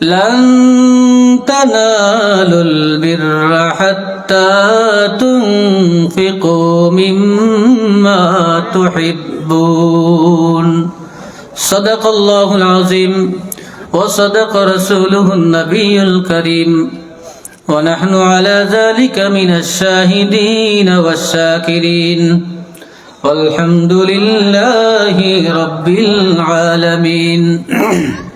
لن تنالوا البر حتى تنفقوا مما تحبون. صدق الله العظيم وصدق رسوله النبي الكريم. ونحن على ذلك من الشاهدين والشاكرين. والحمد لله رب العالمين.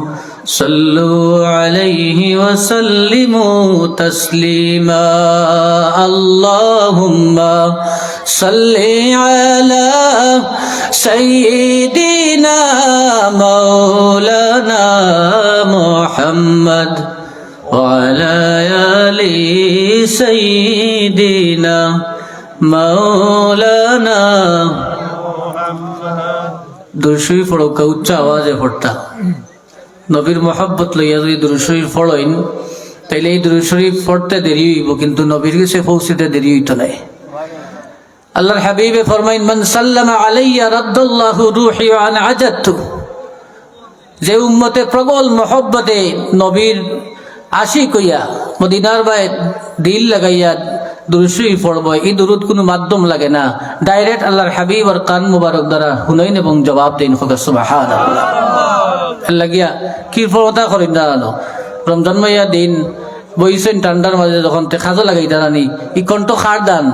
صلوا عليه وسلموا تسليما. اللهم صل على سيدنا مولانا محمد وعلى آل سيدنا مولانا. محمد. दुर्शी पढ़ो का उच्चा आवाज है নবীর মোহাব্বত লইয়া যদি দুরুশরীফ ফড়ইন তাইলে এই দুরুশরীফ পড়তে দেরি হইব, কিন্তু নবীর কাছে পৌঁছিতে দেরি হইত নাই। আল্লাহর হাবিবে ফরমাইন, মান সাল্লামা আলাইয়া রাদ্দাল্লাহু রূহি ওয়া আনা আজাতু যে উম্মতে প্রবল মহব্বতে নবীর আশি কইয়া মদিনার বাই দিল লাগাইয়া দুরুশরীফ পড়ব, এই দুরুদ কোনো মাধ্যম লাগে না। ডাইরেক্ট আল্লাহর হাবিব আর কান মুবারক দ্বারা হুনাইন এবং জবাব দিন হোক সুবহানাল্লাহ। লাগিয়া কৃপণতা করেন দাঁড়ানো রমজান মাইয়া দিন বইছেন ঠান্ডার মাঝে যখন খাজো লাগে দাঁড়ানি ই কণ্ঠ খার দান।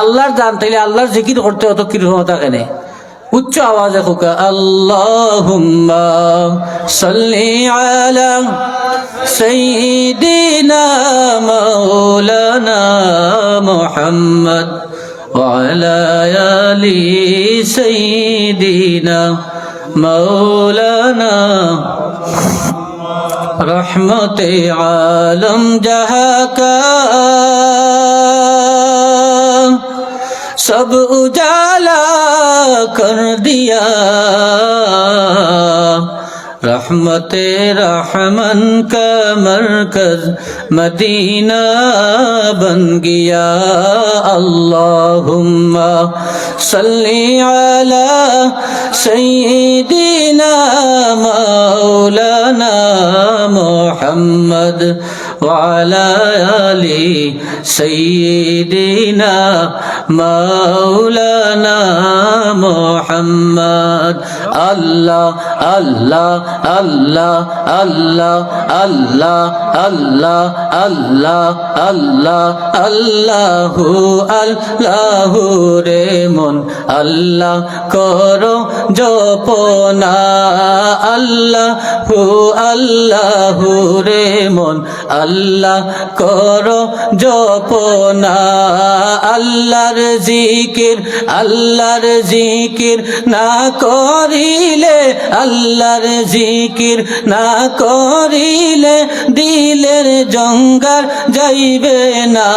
আল্লাহর দান, তাইলে আল্লাহর জিকির করতে অত কৃপণতা কেনে? উচ্চ আওয়াজে খুকা আল্লাহ সাল্লি আলা সাইয়্যিদিনা মাওলানা মুহাম্মদ ওয়া আলা আলি সাইয়্যিদিনা مولانا. رحمت عالم جهك سب اجالا کر دیا. رحمت رحمن کا مرکز مدینہ بن گیا اللهم صلی علی سیدنا مولانا محمد وعلى آل سيدنا مولانا محمد. الله الله আল্লাহ আল্লাহ আল্লাহ আল্লাহ আল্লাহ আল্লাহ, আল্লাহু আল্লাহু রে মন। আল্লাহ করো জপনা। আল্লাহু আল্লাহু রে মন। আল্লাহ করো জপনা। আল্লাহর জিকির আল্লাহর জিকির না করিলে আল্লাহর জিকির না করিলে দিলের জঙ্গার যাইবে না।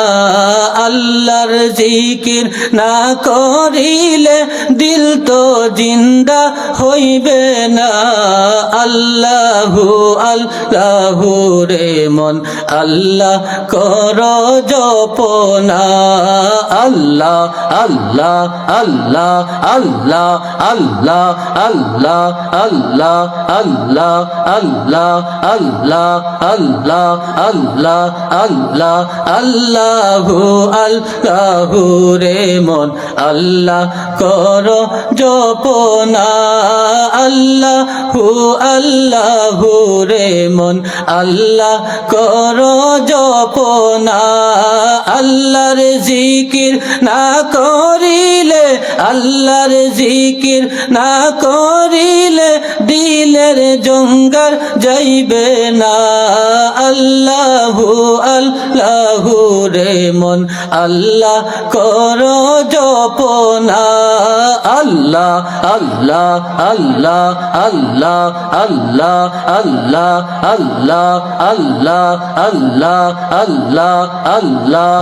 আল্লাহর জিকির না করিলে দিল তো জিন্দা হইবে না। আল্লাহু আল্লাহু রে মন, আল্লাহ কর জপনা। আল্লাহ আল্লাহ আল্লাহ আল্লাহ আল্লাহ আল্লাহ আল্লাহ আল্লাহ আল্লাহ আল্লাহ আল্লাহ আল্লাহ আল্লাহ, আল্লাহু আল্লাহু রে মন। আল্লাহ কর জপনা, আল্লাহু আল্লাহু রে মন। আল্লাহ কর জপনা আল্লাহর জিকির না করিলে আল্লাহর জিকির না করিলে দিলের জঙ্গার যাইবে না আল্লাহু আল্লাহু রে মন আল্লাহ কর জপনা আল্লাহ আল্লাহ আল্লাহ আল্লাহ আল্লাহ আল্লাহ আল্লাহ আল্লাহ আল্লাহ আল্লাহ আল্লাহ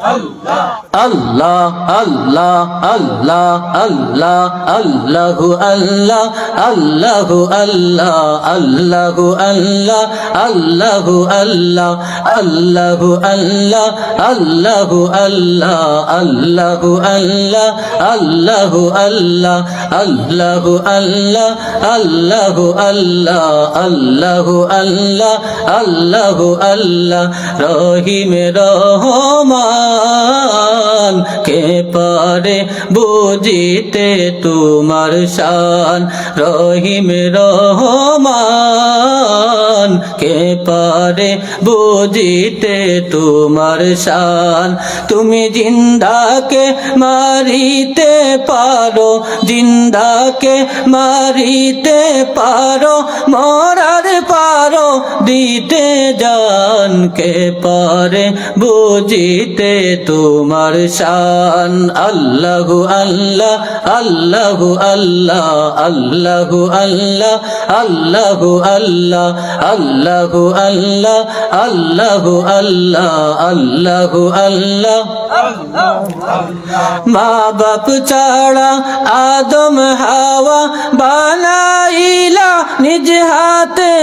আল্লাহ আল্লাহ আল্লাহ আল্লাহ আল্লাহু আল্লাহ আল্লাহু আল্লাহ আল্লাহু আল্লাহ আল্লাহু আল্লাহ আল্লাহু আল্লাহ আল্লাহু আল্লাহ আল্লাহু আল্লাহ আল্লাহু আল্লাহ আল্লাহু আল্লাহ আল্লাহু আল্লাহ আল্লাহু আল্লাহ আল্লাহু আল্লাহ রহিম রহমান কে পারে বুঝিতে তোমার শান? রহিম রহমান, কে পারে বুঝিতে তোমার শান? তুমি জিন্দাকে মারিতে পারো, জিন্দাকে মারিতে পারো মরার পারো দিতে জান কে পারে, বুঝিতে তোমার শান। আল্লাহু আল্লাহ আল্লাহু আল্লাহ আল্লাহু আল্লাহ আল্লাহু আল্লাহ আল্লাহু আল্লাহ আল্লাহু আল্লাহ আল্লাহু আল্লাহ। মা বাপ ছাড়া আদম হাওয়া বানাইলা নিজ হাতে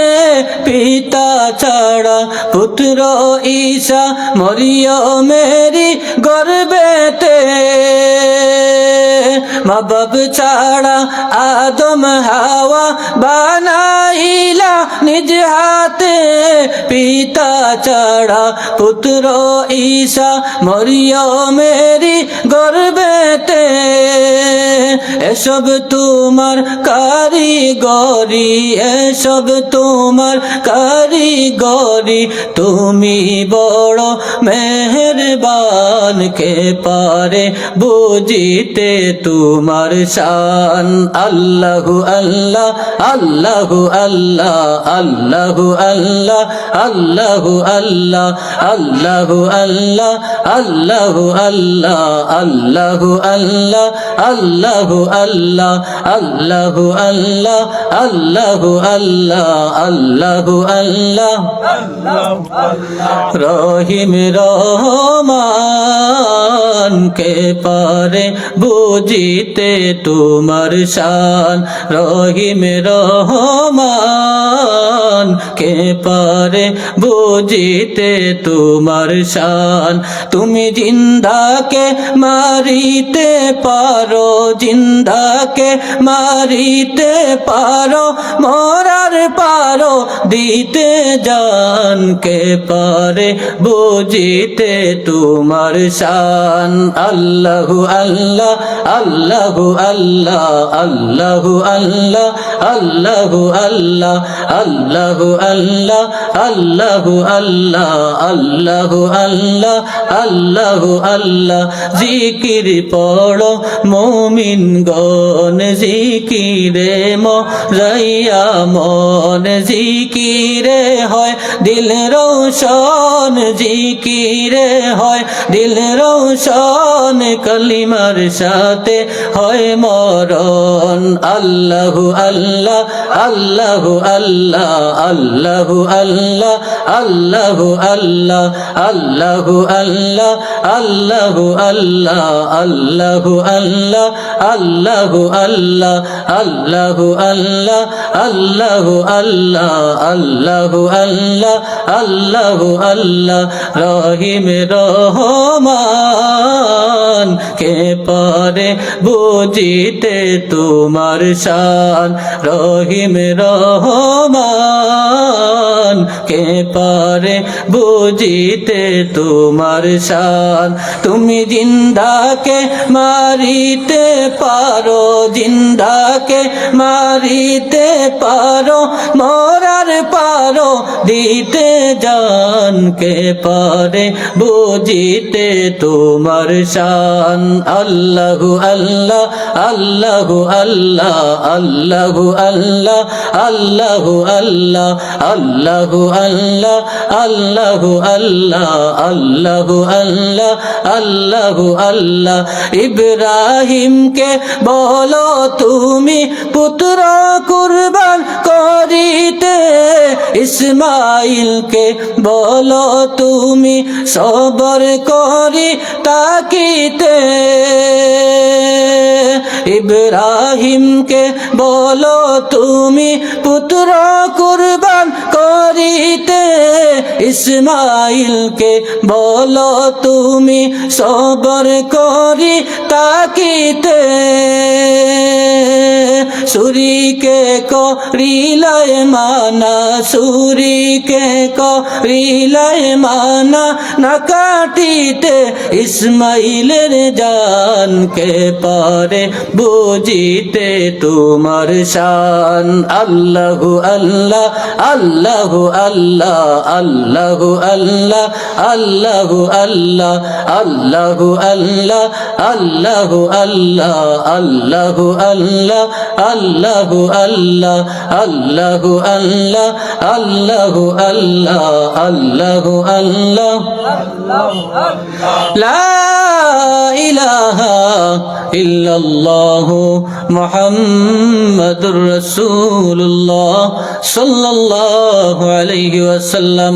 পিতা ছাড়া পুত্র ঈশা মরিয় মেরি গর্বেতে। মা বাপ ছাড়া আদম হাওয়া বানাইলা নিজ হাতে। পিতা ছাড়া পুত্র ঈশা মরিয় মেরি গর্বেতে। এসব তোমার কারিগরি, এসব তোমার কারিগরি তুমি বড় মেহরবান কে পারে বুঝিতে তোমার শান আল্লাহু আল্লাহ আল্লাহু আল্লাহ আল্লাহু আল্লাহ আল্লাহু আল্লাহ আল্লাহু আল্লাহ আল্লাহু আল্লাহ আল্লাহু আল্লাহ আল্লাহু আল্লাহ আল্লাহু আল্লাহ আল্লাহু আল্লাহ আল্লাহু আল্লাহ। রহিম রহমান কে পারে বুঝিতে তোমার শান। রহিম রহমান কে পারে বুঝিতে তোমার শান। তুমি জিন্দাকে মারিতে পারো, জিন্দাকে মারিতে পারো, মরার পারো দিতে জান কে পারে, বুঝিতে তোমার শান। আল্লাহু আল্লাহ আল্লাহু আল্লাহ আল্লাহু আল্লাহ আল্লাহু আল্লাহ আল্লাহু আল্লাহ আল্লাহু আল্লাহ আল্লাহু আল্লাহ আল্লাহু আল্লাহ। জিকির পড়ো মুমিন গন জিকিরে মরাইয়া মন জিকিরে হয়, দিল রোশন, জিকিরে হয়, দিল রোশন, কলিমার সাথে হয় মরণ। আল্লাহু আল্লাহ আল্লাহু আল্লাহ আল্লাহ আল্লাহ আল্লাহ আল্লাহ আল্লাহ আল্লাহ আল্লাহ আল্লাহ আল্লাহ আল্লাহ আল্লাহ আল্লাহ আল্লাহ আল্লাহ আল্লাহ আল্লাহ। আল্লাহ আল্লাহ আল্লাহ আল্লাহ রহিম রহমান। কে পারে বুঝিতে তোমার শান? রহিম রহমান। কে পারে বুঝিতে তোমার শান? তুমি জিন্দাকে মারিতে পারো, জিন্দাকে মারিতে পারো মরার পারো দিতে জান কে পারে, বুঝিতে তোমার শান। আল্লাহ আল্লাহ আল্লাহ আল্লাহ আল্লাহ আল্লাহ আল্লাহ আল্লাহ আল্লাহ আল্লাহ আল্লাহ আল্লাহ আল্লাহ আল্লাহ আল্লাহ আল্লাহ। ইব্রাহিমকে বলো তুমি পুত্র কুরবান করিতে ইসমাইলকে বলো তুমি সবর করি তাকিতে। ইব্রাহিমকে বলো তুমি পুত্র কুরবান করিতে। ইসমাইলকে বলো তুমি সবর করি তাকিতে। সুরিকে করিলায় মানা, সুরিকে করিলায় মানা, না কাটিতে ইসমাইলের জানকে পারে, বুঝিতে তোমার শান। আল্লাহ আল্লাহ আল্লাহ আল্লাহ আল্লাহ আল্লাহ আল্লাহ আল্লাহ আল্লাহ আল্লাহ আল্লাহ আল্লাহ আল্লাহ আল্লাহ আল্লাহ আল্লাহ আল্লাহ আল্লাহ আল্লাহ আল্লাহ আল্লাহ আল্লাহ। ইহ মোহাম্মদুর রসুল্লাহ সাল্লাহ আলহি ওয়াসাল্লাম।